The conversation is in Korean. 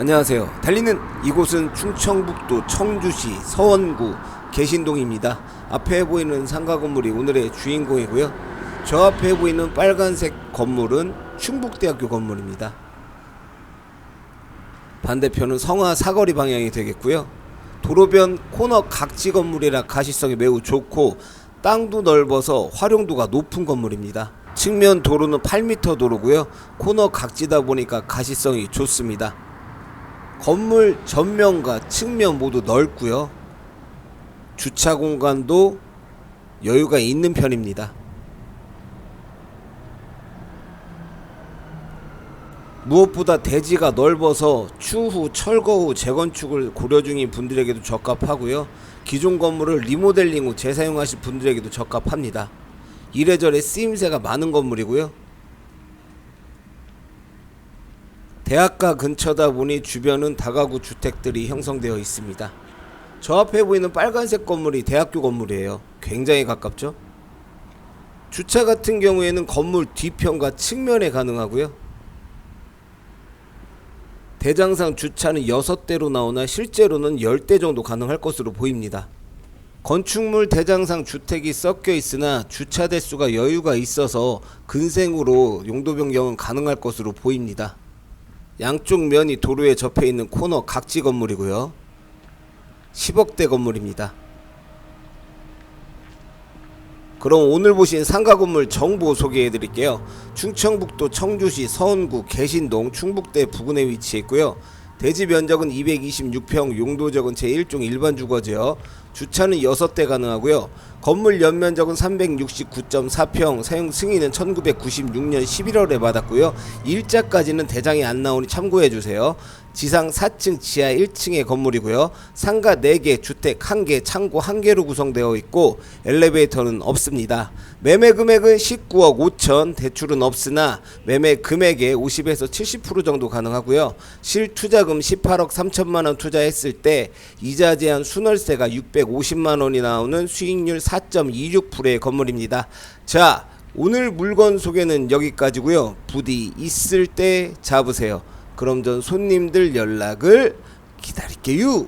안녕하세요. 달리는 이곳은 충청북도 청주시 서원구 개신동입니다. 앞에 보이는 상가 건물이 오늘의 주인공이고요. 저 앞에 보이는 빨간색 건물은 충북대학교 건물입니다. 반대편은 성화 사거리 방향이 되겠고요. 도로변 코너 각지 건물이라 가시성이 매우 좋고 땅도 넓어서 활용도가 높은 건물입니다. 측면 도로는 8m 도로고요. 코너 각지다 보니까 가시성이 좋습니다. 건물 전면과 측면 모두 넓고요. 주차 공간도 여유가 있는 편입니다. 무엇보다 대지가 넓어서 추후 철거 후 재건축을 고려 중인 분들에게도 적합하고요. 기존 건물을 리모델링 후 재사용하실 분들에게도 적합합니다. 이래저래 쓰임새가 많은 건물이고요. 대학가 근처다 보니 주변은 다가구 주택들이 형성되어 있습니다. 저 앞에 보이는 빨간색 건물이 대학교 건물이에요. 굉장히 가깝죠? 주차 같은 경우에는 건물 뒤편과 측면에 가능하고요. 대장상 주차는 6대로 나오나 실제로는 10대 정도 가능할 것으로 보입니다. 건축물 대장상 주택이 섞여 있으나 주차 대수가 여유가 있어서 근생으로 용도 변경은 가능할 것으로 보입니다. 양쪽 면이 도로에 접해 있는 코너 각지 건물이고요. 10억대 건물입니다. 그럼 오늘 보신 상가 건물 정보 소개해 드릴게요. 충청북도 청주시 서원구 개신동 충북대 부근에 위치해 있고요. 대지 면적은 226평, 용도적은 제1종 일반 주거지요. 주차는 6대 가능하고요. 건물 연면적은 369.4평, 사용 승인은 1996년 11월에 받았고요. 일자까지는 대장이 안 나오니 참고해 주세요. 지상 4층, 지하 1층의 건물이고요. 상가 4개, 주택 1개, 창고 1개로 구성되어 있고 엘리베이터는 없습니다. 매매 금액은 19억 5천, 대출은 없으나 매매 금액의 50에서 70% 정도 가능하고요. 실투자금 18억 3천만 원 투자했을 때 이자 제한 순월세가 650만 원이 나오는 수익률 4.26%의 건물입니다. 자, 오늘 물건 소개는 여기까지고요. 부디 있을 때 잡으세요. 그럼 전 손님들 연락을 기다릴게요.